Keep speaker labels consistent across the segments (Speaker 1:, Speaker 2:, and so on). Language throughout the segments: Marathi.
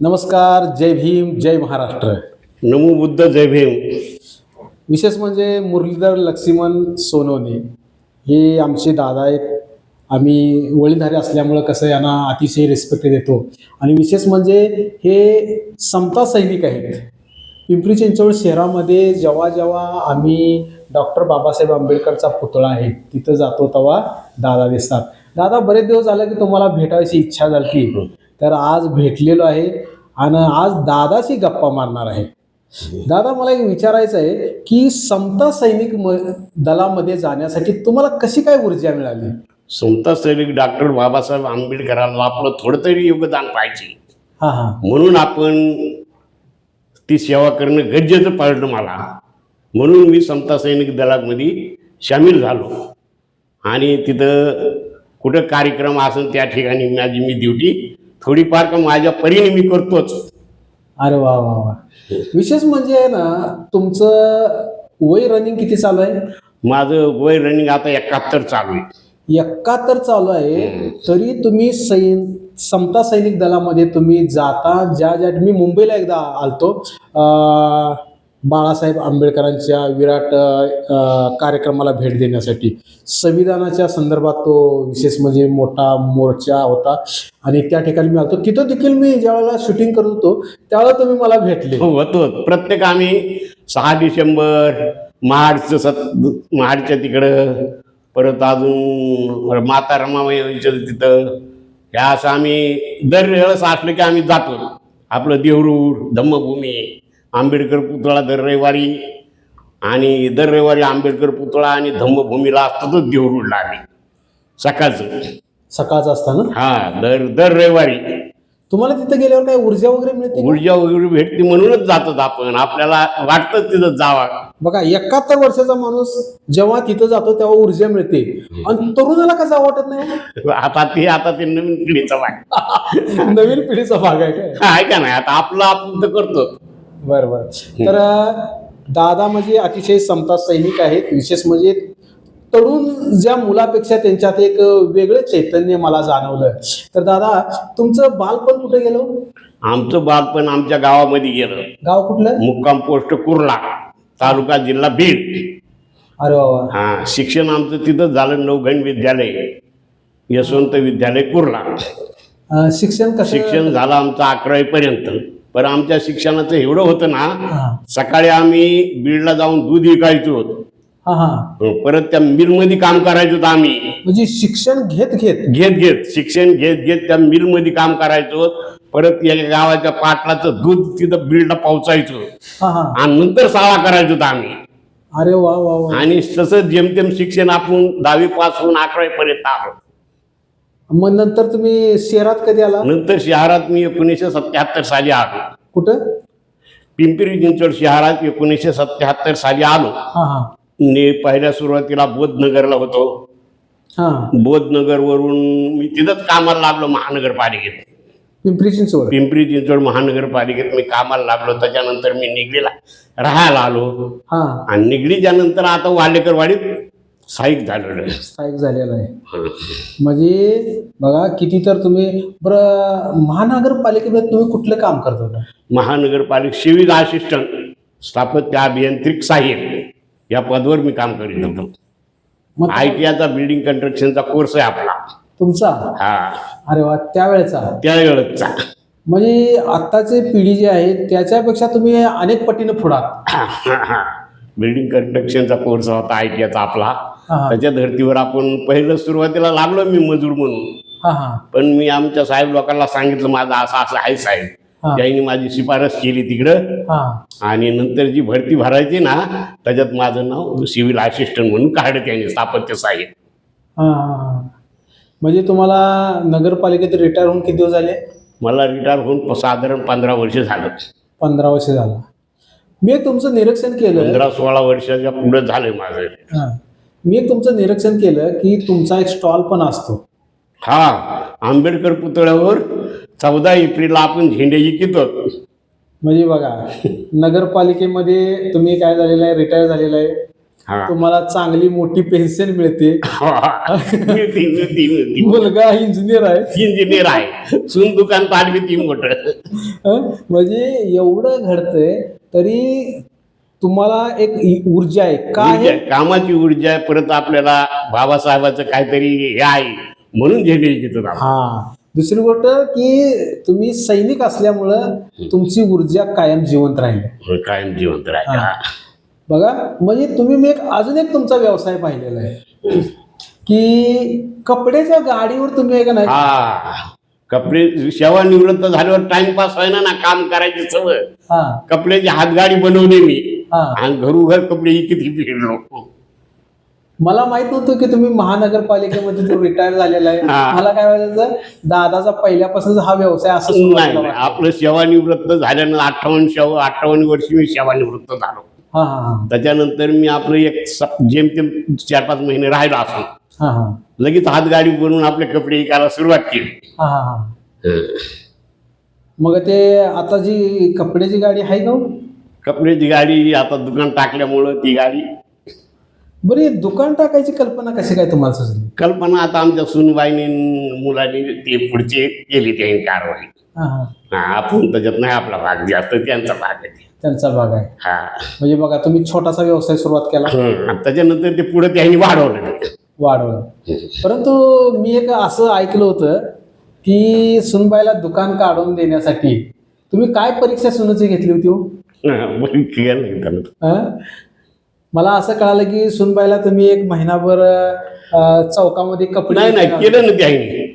Speaker 1: नमस्कार जय भीम जय महाराष्ट्र.
Speaker 2: नमो बुद्ध जय भीम.
Speaker 1: विशेष म्हणजे मुरलीधर लक्ष्मण सोनवणे हे आमचे दादा आहेत. आम्ही वळीधारी असल्यामुळं कसं यांना अतिशय रिस्पेक्ट देतो. आणि विशेष म्हणजे हे समता सैनिक आहेत. पिंपरी चिंचवड शहरामध्ये जेव्हा जेव्हा आम्ही डॉक्टर बाबासाहेब आंबेडकरचा पुतळा आहे तिथं जातो तेव्हा दादा दिसतात. दादा बरेच दिवस झाले की तुम्हाला भेटायची इच्छा झाली तर आज भेटलेलो आहे आणि आज दादाशी गप्पा मारणार आहे. दादा मला एक विचारायचं आहे की समता सैनिक म दलामध्ये जाण्यासाठी तुम्हाला कशी काय ऊर्जा मिळाली?
Speaker 2: समता सैनिक डॉक्टर बाबासाहेब आंबेडकरांना आपलं थोडं तरी योगदान पाहिजे
Speaker 1: हां हां.
Speaker 2: म्हणून आपण ती सेवा करणं गरजेचं पडलं मला. म्हणून मी समता सैनिक दलामध्ये सामील झालो. आणि तिथं कुठं कार्यक्रम असेल त्या ठिकाणी माझी मी ड्युटी थोडीफार का माझ्या परीने मी करतोच.
Speaker 1: अरे वा वा वा. विशेष म्हणजे ना तुमचं वय रनिंग किती चालू आहे?
Speaker 2: माझं वय रनिंग आता एकाहत्तर चालू आहे.
Speaker 1: एकाहत्तर चालू आहे. तरी तुम्ही सैन समता सैनिक दलामध्ये तुम्ही जाता ज्या ज्या मी मुंबईला एकदा आलतो. अं, बाळासाहेब आंबेडकरांच्या विराट कार्यक्रमाला भेट देण्यासाठी. संविधानाच्या संदर्भात तो विशेष म्हणजे मोठा मोर्चा होता. आणि त्या ठिकाणी मी आलो तिथं देखील मी ज्यावेळेला शूटिंग करत होतो त्यावेळेला तुम्ही मला भेटले.
Speaker 2: हो होतो. प्रत्येक आम्ही सहा डिसेंबर महाडचं सत महाडच्या तिकडं परत अजून माता रमाबाईच्या तिथं. ह्या असं आम्ही दरवेळेस असलं की आम्ही जातो. आपलं देवरूड धम्मभूमी आंबेडकर पुतळा दर रविवारी आणि दर रविवारी आंबेडकर पुतळा आणि धम्मभूमीला असतातच देवरूडला आम्ही सकाळचं.
Speaker 1: सकाळचं असताना?
Speaker 2: हा दर दर रविवारी.
Speaker 1: तुम्हाला तिथं गेल्यावर काय ऊर्जा वगैरे मिळते का?
Speaker 2: ऊर्जा वगैरे भेटते म्हणूनच जातात आपण. आपल्याला वाटतं तिथं जावा.
Speaker 1: बघा एकाहत्तर वर्षाचा माणूस जेव्हा तिथं जातो तेव्हा ऊर्जा मिळते. आणि तरुणाला का जावं वाटत नाही?
Speaker 2: आता ते आता ते नवीन पिढीचा भाग.
Speaker 1: नवीन पिढीचा भाग आहे काय?
Speaker 2: आहे का नाही आता आपलं आपण तर करतो
Speaker 1: बरं बरं. तर दादा म्हणजे अतिशय समता सैनिक आहेत. विशेष म्हणजे तरुण ज्या मुलापेक्षा त्यांच्यात एक वेगळं चैतन्य मला जाणवलं. तर दादा तुमचं बालपण कुठे गेलं
Speaker 2: आमचं बालपण आमच्या गावामध्ये गेलं.
Speaker 1: गाव कुठलं?
Speaker 2: मुक्काम पोस्ट कुर्ला तालुका जिल्हा बीड.
Speaker 1: अरे
Speaker 2: हा शिक्षण आमचं तिथं झालं नवघण विद्यालय यशवंत विद्यालय कुर्ला.
Speaker 1: अं, शिक्षण कसं?
Speaker 2: शिक्षण झालं आमचं अकरावी पर्यंत पण आमच्या शिक्षणाचं एवढं होतं ना सकाळी आम्ही बीडला जाऊन दूध विकायचो
Speaker 1: हा हा.
Speaker 2: परत त्या मिलमध्ये काम करायचो आम्ही.
Speaker 1: म्हणजे शिक्षण घेत घेत.
Speaker 2: घेत घेत शिक्षण घेत घेत त्या मिलमध्ये काम करायचो. परत या गावाच्या पाटलाचं दूध तिथं बिल्डला पोहोचायचो. आणि नंतर शाळा करायचो आम्ही.
Speaker 1: अरे वा वा
Speaker 2: आणि तसं जेमतेम शिक्षण आपण दहावी पास होऊन अकरावी पर्यंत आलो.
Speaker 1: मग नंतर तुम्ही शहरात कधी आला?
Speaker 2: नंतर शहरात मी एकोणीसशे सत्याहत्तर साली आलो.
Speaker 1: कुठं?
Speaker 2: पिंपरी चिंचवड शहरात एकोणीसशे सत्याहत्तर साली आलो.
Speaker 1: हा हा.
Speaker 2: मी पहिल्या सुरुवातीला बोधनगरला होतो.
Speaker 1: हा.
Speaker 2: बोधनगरवरून मी तिथंच कामाला लागलो महानगरपालिकेत.
Speaker 1: पिंपरी चिंचवड.
Speaker 2: पिंपरी चिंचवड महानगरपालिकेत मी कामाला लागलो. त्याच्यानंतर मी निगडीला राहायला आलो.
Speaker 1: हा.
Speaker 2: आणि निगडीच्या नंतर आता वालेकरवाडीत स्थायिक झालेलो आहे.
Speaker 1: स्थायिक झालेला आहे.
Speaker 2: हं.
Speaker 1: म्हणजे बघा किती तर तुम्ही बरं महानगरपालिकेमध्ये तुम्ही कुठलं काम करत होता?
Speaker 2: महानगरपालिका सिव्हिल असिस्टंट स्थापत्य अभियांत्रिक सहाय्यक या पदावर मी काम करीत होतो.
Speaker 1: मग
Speaker 2: आय टी आयचा बिल्डिंग कन्स्ट्रक्शनचा कोर्स आहे आपला.
Speaker 1: तुमचा?
Speaker 2: हा.
Speaker 1: अरे वा त्यावेळेचा?
Speaker 2: त्यावेळेचा.
Speaker 1: म्हणजे आत्ताची पिढी जी आहे त्याच्यापेक्षा तुम्ही अनेक पटीनं पुढात.
Speaker 2: बिल्डिंग कन्स्ट्रक्शनचा कोर्स होता आय टी आयचा आपला. त्याच्या धर्तीवर आपण पहिलं सुरुवातीला लागलो मी मजूर म्हणून. पण मी आमच्या साहेब लोकांना सांगितलं माझं असं असं आहे साहेब. त्यांनी माझी शिफारस केली तिकडं. आणि नंतर जी भरती भरायची ना त्याच्यात माझं नाव सिव्हिल असिस्टंट म्हणून काढलं त्यांनी स्थापत्य
Speaker 1: हा. म्हणजे तुम्हाला नगरपालिकेत रिटायर होऊन किती दिवस झाले?
Speaker 2: मला रिटायर होऊन साधारण पंधरा वर्ष झालं.
Speaker 1: पंधरा वर्ष झाला. मी तुमचं निरीक्षण केलं.
Speaker 2: पंधरा सोळा वर्षाच्या पुढे झालं माझं.
Speaker 1: मी तुमचं निरीक्षण केलं की तुमचा एक स्टॉल पण असतो.
Speaker 2: हा आंबेडकर पुतळ्यावर चौदा एप्रिलला आपण झेंडे विकितो
Speaker 1: म्हणजे बघा नगरपालिकेमध्ये तुम्ही काय झालेलं आहे रिटायर झालेलं आहे.
Speaker 2: हा.
Speaker 1: तुम्हाला चांगली मोठी पेन्शन मिळते.
Speaker 2: मिळती मिळती मिळती.
Speaker 1: मुलगा इंजिनियर आहे.
Speaker 2: इंजिनियर आहे. सून दुकान पाडवी ती मोठं?
Speaker 1: म्हणजे एवढं घडतंय तरी तुम्हाला एक ऊर्जा आहे. काय
Speaker 2: ऊर्जा, कामाची ऊर्जा आहे. परत आपल्याला बाबासाहेबाचं काहीतरी हे आहे. म्हणून झेंडे घेतो आपण.
Speaker 1: हा. दुसरी गोष्ट की तुम्ही सैनिक असल्यामुळं तुमची ऊर्जा कायम जिवंत राहील.
Speaker 2: कायम जिवंत राहायचा
Speaker 1: बघा म्हणजे तुम्ही मी एक अजून एक तुमचा व्यवसाय पाहिलेला आहे. की कपड्याच्या गाडीवर तुम्ही आहे का नाही?
Speaker 2: हा. कपडे सेवानिवृत्त झाल्यावर टाइमपास व्हायना ना काम करायची सवय.
Speaker 1: हा.
Speaker 2: कपड्याची हातगाडी बनवली मी.
Speaker 1: हा
Speaker 2: आणि घरोघर कपडे किती फिरलो.
Speaker 1: मला माहीत नव्हतं की तुम्ही महानगरपालिकेमध्ये तो रिटायर झालेला आहे.
Speaker 2: हा.
Speaker 1: मला काय वाटायचं दादाचा पहिल्यापासून हा व्यवसाय असं
Speaker 2: नाही. आपलं सेवानिवृत्त झाल्यानं अठ्ठावन्न शेव अठ्ठावन्न वर्षी मी सेवानिवृत्त झालो.
Speaker 1: हा हा हा.
Speaker 2: त्याच्यानंतर मी आपलं एक जेमतेम चार पाच महिने राहिलो असं.
Speaker 1: हा हा.
Speaker 2: लगेच हातगाडी बनवून आपले कपडे विकायला सुरुवात केली.
Speaker 1: हा हा हा. मग ते आता जी कपड्याची गाडी आहे का
Speaker 2: कपड्याची गाडी आता दुकान टाकल्यामुळं ती गाडी.
Speaker 1: बरं हे दुकान टाकायची कल्पना कशी काय तुम्हाला सुचली?
Speaker 2: कल्पना आता आमच्या सुनबाईनी मुलांनी ते पुढचे केली त्यांनी कारवाई.
Speaker 1: हा हा.
Speaker 2: हा आपण त्याच्यात नाही आपला भाग जास्त त्यांचा भाग आहे.
Speaker 1: त्यांचा भाग आहे.
Speaker 2: हा.
Speaker 1: म्हणजे बघा तुम्ही छोटासा व्यवसाय सुरुवात केला.
Speaker 2: त्याच्यानंतर ते पुढे त्यांनी वाढवलं.
Speaker 1: वाढवलं. परंतु मी एक असं ऐकलं होतं की सुनबाईला दुकान काढून देण्यासाठी तुम्ही काय परीक्षा सुनाची घेतली होती हो? अं? मला असं कळालं की सुनबाईला तुम्ही एक महिनाभर अं, चौकामध्ये कपडे
Speaker 2: नाही नाही केलं ना त्यांनी.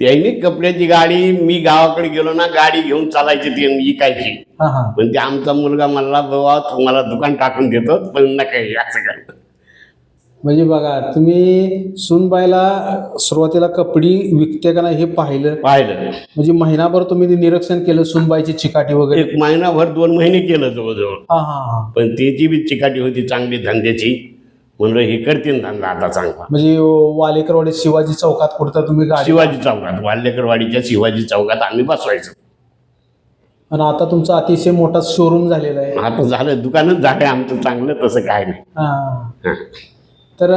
Speaker 2: त्यांनी कपड्याची गाडी मी गावाकडे गेलो ना गाडी घेऊन चालायची ती आणि विकायची.
Speaker 1: हा हा.
Speaker 2: पण ते आमचा मुलगा म्हणला बाबा तुम्हाला दुकान टाकून देतो पण नका हे असं काय
Speaker 1: म्हणजे बघा तुम्ही सुनबाईला सुरुवातीला कपडी विकते का नाही हे पाहिलं?
Speaker 2: पाहिलं.
Speaker 1: म्हणजे महिनाभर तुम्ही ते निरीक्षण केलं सुनबाईची चिकाटी वगैरे?
Speaker 2: एक महिनाभर दोन महिने केलं जवळजवळ.
Speaker 1: हा हा हा.
Speaker 2: पण त्याची बी चिकाटी होती चांगली धंद्याची म्हणलं हे करतील धंदा आता चांगला
Speaker 1: म्हणजे वालेकरवाडी शिवाजी चौकात कुठं तुम्ही गाडी
Speaker 2: शिवाजी चौकात वाल्यकरवाडीच्या शिवाजी चौकात आम्ही बसवायचो.
Speaker 1: आणि आता तुमचा अतिशय मोठा शोरूम झालेला आहे.
Speaker 2: आता झालं दुकानच झालं आमचं चांगलं तसं काय नाही.
Speaker 1: हा.
Speaker 2: हा.
Speaker 1: तर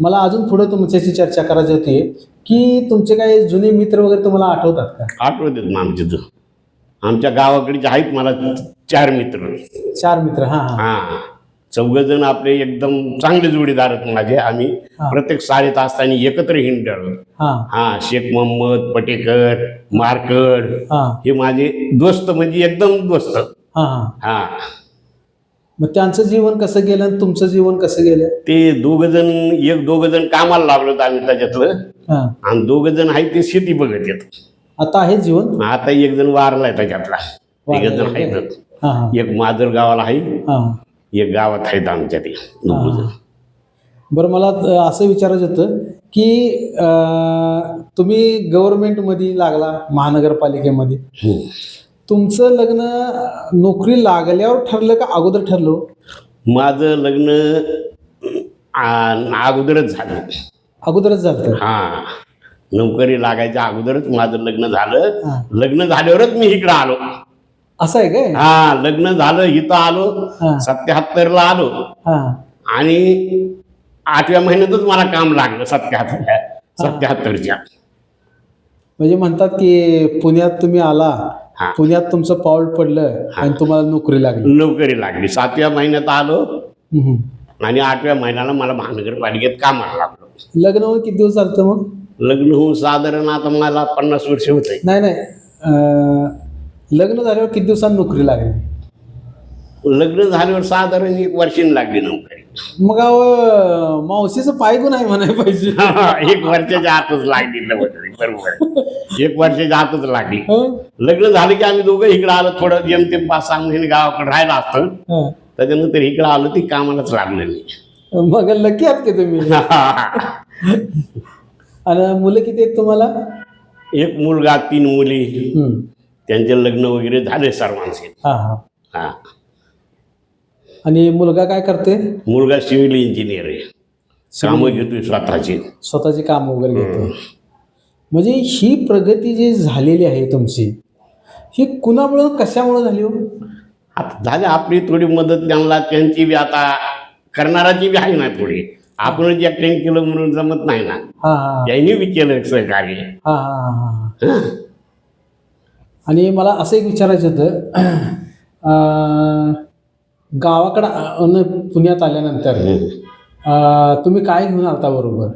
Speaker 1: मला अजून पुढे तुमच्याशी चर्चा करायची होती की तुमचे काही जुने मित्र वगैरे तुम्हाला आठवतात का?
Speaker 2: आठवत ना आमच्या इथं आमच्या गावाकडचे आहेत मला चार मित्र.
Speaker 1: चार मित्र हा हा.
Speaker 2: चौघ जण आपले एकदम चांगले जोडीदार आहेत माझे. आम्ही. प्रत्येक शाळेत असताना एकत्र हिंडलो.
Speaker 1: हा.
Speaker 2: हा शेख मोहम्मद पटेकर मारकड
Speaker 1: हा.
Speaker 2: माझे दोस्त म्हणजे एकदम दोस्त.
Speaker 1: हा. मग त्यांचं जीवन कसं गेलं आणि तुमचं जीवन कसं गेलं?
Speaker 2: ते दोघ जण एक दोघ जण कामाला लागलो आम्ही त्याच्यातलं.
Speaker 1: हा.
Speaker 2: आणि दोघ जण आहेत ते शेती बघत येत
Speaker 1: आता आहे जीवन?
Speaker 2: आता एक जण वारलाय त्याच्यातला. तिघ जण आहेत.
Speaker 1: हा हा.
Speaker 2: एक माजर गावाला आहे.
Speaker 1: हा.
Speaker 2: एक गावात आहेत आमच्या ते दोघ जण
Speaker 1: बरं मला अं, असं विचारायचं होतं की अं, तुम्ही गव्हर्नमेंटमध्ये लागला महानगरपालिकेमध्ये. तुमचं लग्न नोकरी लागल्यावर ठरलं का अगोदर ठरलं?
Speaker 2: माझं लग्न आ- अगोदरच झालं.
Speaker 1: अगोदरच झालं
Speaker 2: हा. नोकरी लागायच्या अगोदरच माझं लग्न झालं.
Speaker 1: हा.
Speaker 2: लग्न झाल्यावरच मी इकडं आलो.
Speaker 1: असं आहे काय?
Speaker 2: हा लग्न झालं इथं आलो.
Speaker 1: हा.
Speaker 2: सत्याहत्तरला आलो.
Speaker 1: हा.
Speaker 2: आणि आठव्या महिन्यातच मला काम लागलं सत्याहत्तर सत्याहत्तरच्या.
Speaker 1: म्हणजे म्हणतात की पुण्यात तुम्ही आला
Speaker 2: हा.
Speaker 1: पुण्यात तुमचं पाऊल पडलं आणि तुम्हाला नोकरी लागली.
Speaker 2: नोकरी लागली. सातव्या महिन्यात आलो.
Speaker 1: हम्म.
Speaker 2: आणि आठव्या महिन्याला मला महानगरपालिकेत कामाला लागलो.
Speaker 1: लग्न होऊन किती दिवस चालतं मग?
Speaker 2: लग्न होऊन साधारण आता मला पन्नास वर्ष होते
Speaker 1: नाही नाही. अं, लग्न झाल्यावर किती दिवसांनी नोकरी लागली?
Speaker 2: लग्न झाल्यावर साधारण एक वर्षांनी लागली नोकरी.
Speaker 1: मग अहो, मावशीचं पाय गुण आहे म्हणायला पाहिजे.
Speaker 2: एक वर्षाच्या आतच लागली बरोबर. एक वर्षाच्या आतच लागली.
Speaker 1: हं?
Speaker 2: लग्न झालं की आम्ही दोघं इकडं आलो थोडं जेमतेम पाच सहा महिने गावाकडे राहिलं असतं.
Speaker 1: हं.
Speaker 2: त्याच्यानंतर इकडं आलो ती कामालाच लागलं नाही.
Speaker 1: मग लकी आहात की तुम्ही? आणि मुलं किती आहेत तुम्हाला?
Speaker 2: एक मुलगा तीन मुली.
Speaker 1: हं.
Speaker 2: त्यांचे लग्न वगैरे झाले सर्वांचे.
Speaker 1: हा हा.
Speaker 2: हा.
Speaker 1: आणि मुलगा काय करते
Speaker 2: मुलगा सिव्हिल इंजिनियर आहे. कामं घेतोय स्वतःची.
Speaker 1: स्वतःची काम वगैरे घेतो म्हणजे ही प्रगती जी झालेली आहे तुमची ही कुणामुळं कशामुळं झाली हो?
Speaker 2: आता झाले आपली थोडी मदत त्यांना त्यांची बी आता करणाराची बी आहे ना थोडी. आपणच ऍक्टिंग केलं म्हणून जमत नाही ना.
Speaker 1: हा हा
Speaker 2: त्यांनी बी केलं सहकार्य.
Speaker 1: हा हा हा. हा. आणि मला असं एक विचारायचं होतं. अं, गावाकडं अ, पुण्यात आल्यानंतर अं, तुम्ही काय घेऊन आलता बरोबर?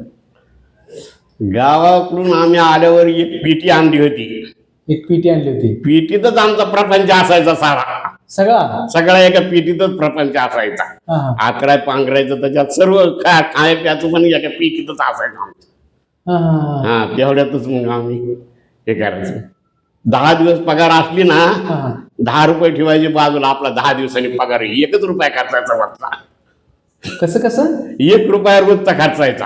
Speaker 2: गावाकडून आम्ही आल्यावर एक पेटी आणली होती.
Speaker 1: एक पिटी आणली होती.
Speaker 2: पेटीतच आमचा प्रपंच असायचा सारा.
Speaker 1: सगळा?
Speaker 2: सगळा एका पेटीतच प्रपंच असायचा.
Speaker 1: हा हा.
Speaker 2: आकराय पांघरायचं त्याच्यात सर्व खा खाय प्याचं पण एका पेटीतच असायचं आमचं.
Speaker 1: हा हा हा.
Speaker 2: हा तेवढ्यातच मग आम्ही हे करायचं. दहा दिवस पगार असली ना दहा रुपये ठेवायचे बाजूला आपला दहा दिवसांनी पगार एकच रुपया खर्चायचा वाटला
Speaker 1: कसं कसं?
Speaker 2: एक रुपया रोजचा खर्चायचा?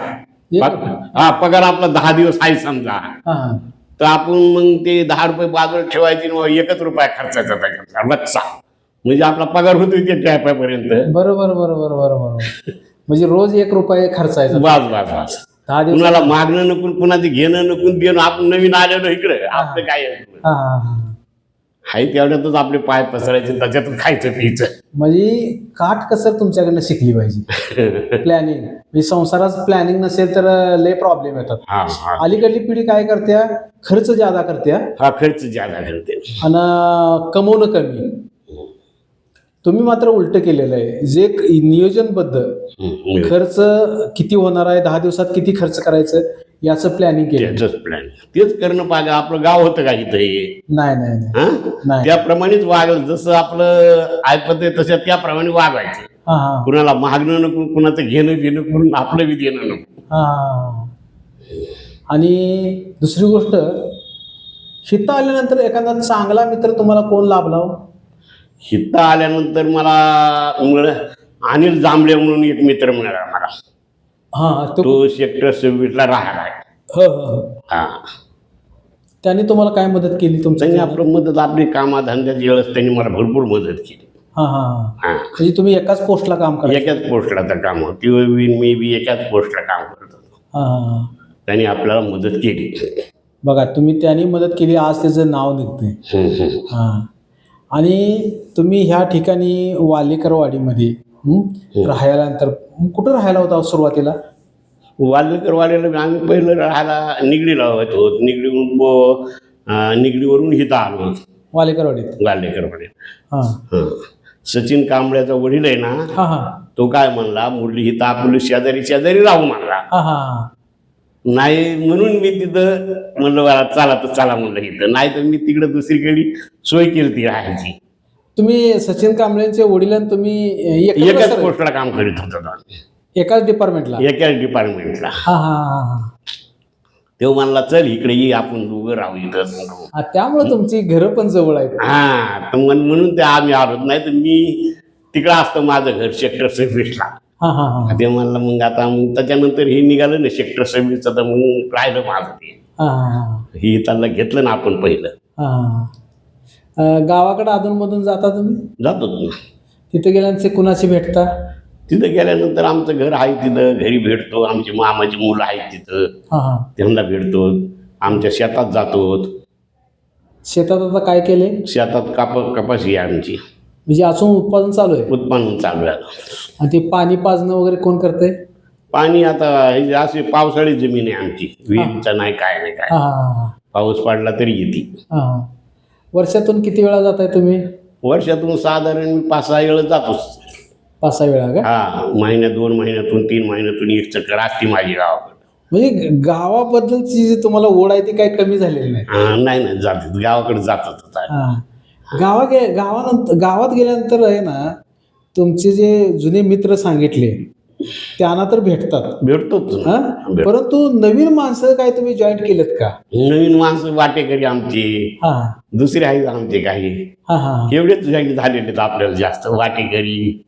Speaker 2: हा पगार आपला दहा दिवस आहे समजा. तर आपण मग ते दहा रुपये बाजूला ठेवायचे एकच रुपया खर्चायचा त्याच्यात रोजचा. म्हणजे आपला पगार होतो ते टॅपापर्यंत
Speaker 1: बरोबर बरोबर बरोबर म्हणजे रोज एक रुपये खर्चायचा.
Speaker 2: वाज वाज वाज
Speaker 1: दहा दिवस
Speaker 2: कुणाला मागणं नको कुणाचं घेणं नको देणं आपण नवीन आलेलो इकडे आपलं काय आहे?
Speaker 1: हा हा हा.
Speaker 2: हाय तेवढ्यातच आपले पाय पसरायचे त्याच्यातच खायचं
Speaker 1: म्हणजे काट कसर तुमच्याकडनं शिकली पाहिजे. प्लॅनिंग म्हणजे संसारात प्लॅनिंग नसेल तर अं, लय प्रॉब्लेम येतात.
Speaker 2: हा हा.
Speaker 1: अलीकडली पिढी काय करत्या? खर्च ज्यादा करत्या.
Speaker 2: हा खर्च ज्यादा करते.
Speaker 1: आणि कमवणं कमी. तुम्ही मात्र उलट केलेलं आहे. जे नियोजनबद्ध. खर्च किती होणार आहे दहा दिवसात किती खर्च करायचं याचं प्लॅनिंग केलं
Speaker 2: प्लॅन तेच करणं पाहिजे आपलं गाव होतं का इथं हे?
Speaker 1: नाही नाही
Speaker 2: हा? त्याप्रमाणेच वागलं जसं आपलं आहे तसं त्याप्रमाणे वागायचं.
Speaker 1: हा हा.
Speaker 2: कुणाला मागणं नको कुणाचं घेणं घेणं करून आपलं बी देणं नको.
Speaker 1: हा आणि दुसरी गोष्ट शिता आल्यानंतर एखादा चांगला मित्र तुम्हाला कोण लाभला हो?
Speaker 2: हिथं आल्यानंतर मला मिळ- अनिल जांभळे म्हणून एक मित्र मिळाला मला.
Speaker 1: हा तो
Speaker 2: तो सेक्टर सव्वीसला राहणार आहे.
Speaker 1: हो हो हो.
Speaker 2: हा.
Speaker 1: त्यांनी तुम्हाला काय मदत केली तुमच्या
Speaker 2: त्यांनी आपलं मदत आपली कामाधंद्याची वेळेस त्यांनी मला भरपूर मदत केली.
Speaker 1: हा हा हा.
Speaker 2: हा.
Speaker 1: म्हणजे तुम्ही एकाच पोस्टला काम करा
Speaker 2: एकाच पोस्टला तर काम होतं. मी बी एकाच पोस्टला काम करत होतो.
Speaker 1: हा हा हा.
Speaker 2: त्यांनी आपल्याला मदत केली.
Speaker 1: बघा तुम्ही त्यांनी मदत केली आज त्याचं नाव
Speaker 2: हम्म, हम्म.
Speaker 1: हा. आणि तुम्ही ह्या ठिकाणी वालेकरवाडीमध्ये हं, राहायला नंतर कुठं राहायला होता सुरुवातीला?
Speaker 2: वाल्मिकर वाड्याला आम्ही पहिलं राहायला निगडीला होतो. निगडीहून निगडीवरून हिथं आलो होतो.
Speaker 1: वालेकरवाडीत? हा.
Speaker 2: हं. सचिन कांबळ्याचा वडील आहे ना तो काय म्हणला मुरली हिथं आपलं शेजारी शेजारी राहू म्हणला. नाही म्हणून मी तिथं म्हणलं मला चला तर चला म्हणलं इथं. नाही तर मी तिकडे दुसरीकडे सोय केली ती राहायची.
Speaker 1: तुम्ही सचिन कांबळेंचे वडील आणि तुम्ही
Speaker 2: एकाच पोस्टला काम करीत होतो.
Speaker 1: एकाच डिपार्टमेंटला
Speaker 2: एकाच डिपार्टमेंटला
Speaker 1: हा हा हा हा.
Speaker 2: तो म्हणला चल इकडे ये आपण दोघं राहू इथं.
Speaker 1: हा त्यामुळे तुमची घरं पण जवळ आहेत.
Speaker 2: हा तर म्हण- म्हणून ते आम्ही आलो नाही तर मी तिकडं असतं माझं घर सेक्टर सव्वीसला ते म्हणलं मग आता मग त्याच्यानंतर हे निघालं ना सेक्टर सव्वीसचं तर मग राहिलं माझं ते.
Speaker 1: हा
Speaker 2: त्यांना घेतलं ना आपण पहिलं.
Speaker 1: गावाकडे अधूनमधून जाता तुम्ही?
Speaker 2: जातो ना.
Speaker 1: तिथे गेल्यानंतर कुणाशी भेटता?
Speaker 2: तिथं गेल्यानंतर आमचं घर आहे तिथं घरी भेटतो. आमची मामाची मुलं आहेत तिथं. त्यांना भेटतो. आमच्या शेतात जातो.
Speaker 1: शेतात आता काय केले?
Speaker 2: शेतात काप कपाशी आहे आमची.
Speaker 1: म्हणजे अजून उत्पादन चालू आहे?
Speaker 2: उत्पन्न चालू आहे.
Speaker 1: आणि ते पाणी पाजणं वगैरे कोण करते
Speaker 2: पाणी आता हे अशी पावसाळी जमीन आहे आमची. विहिरीचं नाही काय नाही काय
Speaker 1: हा हा हा.
Speaker 2: पाऊस पडला तरी येते.
Speaker 1: हा हा. वर्षातून किती वेळा जाताय तुम्ही?
Speaker 2: वर्षातून साधारण मी पाच सहा वेळ जातोच.
Speaker 1: पाच सहा वेळा का?
Speaker 2: हा महिन्यात दोन महिन्यातून तीन महिन्यातून एक चक्कर असते माझी गावाकडे.
Speaker 1: म्हणजे गावाबद्दलची जी तुम्हाला ओढ आहे ती काही कमी झालेली नाही.
Speaker 2: हा, नाही नाही जात गावाकडे जातच आता.
Speaker 1: हा. गावा गे गावानंतर गावात गेल्यानंतर आहे ना तुमचे जे जुने मित्र सांगितले त्यांना तर भेटतात.
Speaker 2: भेटतोच. ना.
Speaker 1: हा?
Speaker 2: भेट-
Speaker 1: परंतु नवीन माणसं काय तुम्ही जॉईन केलेत का?
Speaker 2: नवीन माणसं वाटेकरी आमची.
Speaker 1: हा.
Speaker 2: दुसरे आहेत आमचे काही.
Speaker 1: हा हा हा.
Speaker 2: एवढेच काही झालेले आहेत आपल्याला जास्त. वाटेकरी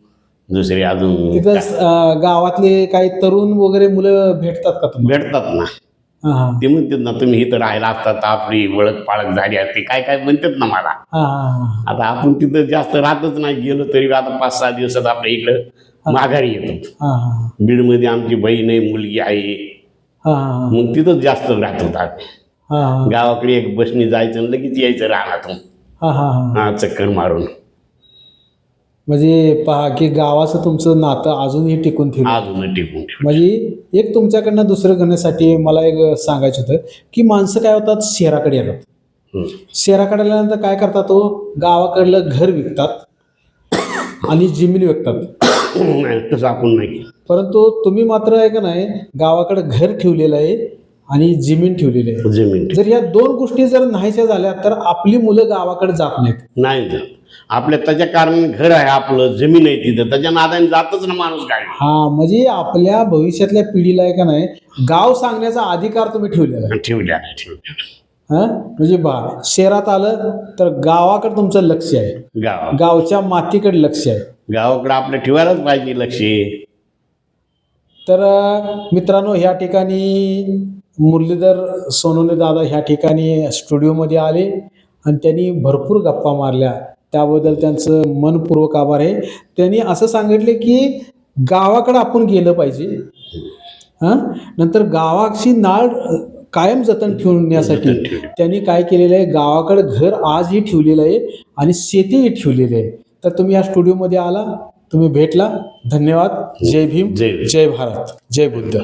Speaker 2: दुसरे अजून
Speaker 1: तिथं अं, गावातले काही तरुण वगैरे मुलं भेटतात का तुम्हाला?
Speaker 2: भेटतात ना. ते म्हणतात ना तुम्ही इथं राहायला असतात तर आपली ओळख पाळख झाली असते. काय काय म्हणतात ना मला. आता आपण तिथं जास्त राहतच नाही गेलो तरी आता पाच सहा दिवसात आपल्या इकडं माघारी येतो.
Speaker 1: हा
Speaker 2: बीडमध्ये आमची बहीण आहे मुलगी आहे. मग तिथंच जास्त राहत होता गावाकडे एक बसनी जायचं लगेच यायचं
Speaker 1: हा. हा
Speaker 2: चक्कर मारून.
Speaker 1: म्हणजे पहा की गावाचं तुमचं नातं अजूनही टिकून ठेवलं
Speaker 2: अजून टिकून ठेवलं.
Speaker 1: म्हणजे एक तुमच्याकडनं दुसरं करण्यासाठी मला एक सांगायचं होतं की माणसं काय होतात शहराकडे येतात
Speaker 2: हं.
Speaker 1: शहराकडे आल्यानंतर काय करतात तो गावाकडलं घर विकतात आणि जमीन विकतात
Speaker 2: नाही, तसं आपण नाही केलं.
Speaker 1: परंतु तुम्ही मात्र आहे का नाही गावाकडे घर ठेवलेलं आहे आणि जमीन ठेवलेली आहे
Speaker 2: जमीन
Speaker 1: जर या दोन गोष्टी जर नाहीशा झाल्या तर आपली मुलं गावाकडे जात नाहीत
Speaker 2: नाही. आपल्या त्याच्या कारण घर आहे आपलं जमीन आहे तिथं. त्याच्या नादाने जातच ना माणूस काय
Speaker 1: हा म्हणजे आपल्या भविष्यातल्या पिढीला आहे का नाही गाव सांगण्याचा अधिकार तुम्ही ठेवलेला आहे.
Speaker 2: ठेवल्या नाही ठेवल्या
Speaker 1: हा? म्हणजे बा शहरात आलं तर गावाकडे तुमचं लक्ष आहे.
Speaker 2: गाव.
Speaker 1: गावच्या मातीकडे लक्ष आहे.
Speaker 2: गावाकडे आपलं ठेवायलाच पाहिजे लक्ष.
Speaker 1: तर अ, मित्रांनो ह्या ठिकाणी मुरलीधर सोनवणे दादा ह्या ठिकाणी स्टुडिओमध्ये आले आणि त्यांनी भरपूर गप्पा मारल्या. त्याबद्दल त्यांचं मनपूर्वक आभार आहे. त्यांनी असं सांगितले की गावाकडे आपण गेलं पाहिजे. हां? नंतर गावाची नाळ कायम जतन ठेवण्यासाठी. त्यांनी काय केलेलं आहे? गावाकडे घर आजही ठेवलेलं आहे आणि शेतीही ठेवलेली आहे. तर तुम्ही या स्टुडिओमध्ये आला. तुम्ही भेटला. धन्यवाद. जय भीम.
Speaker 2: जय भीम.
Speaker 1: जय भारत. जय बुद्ध.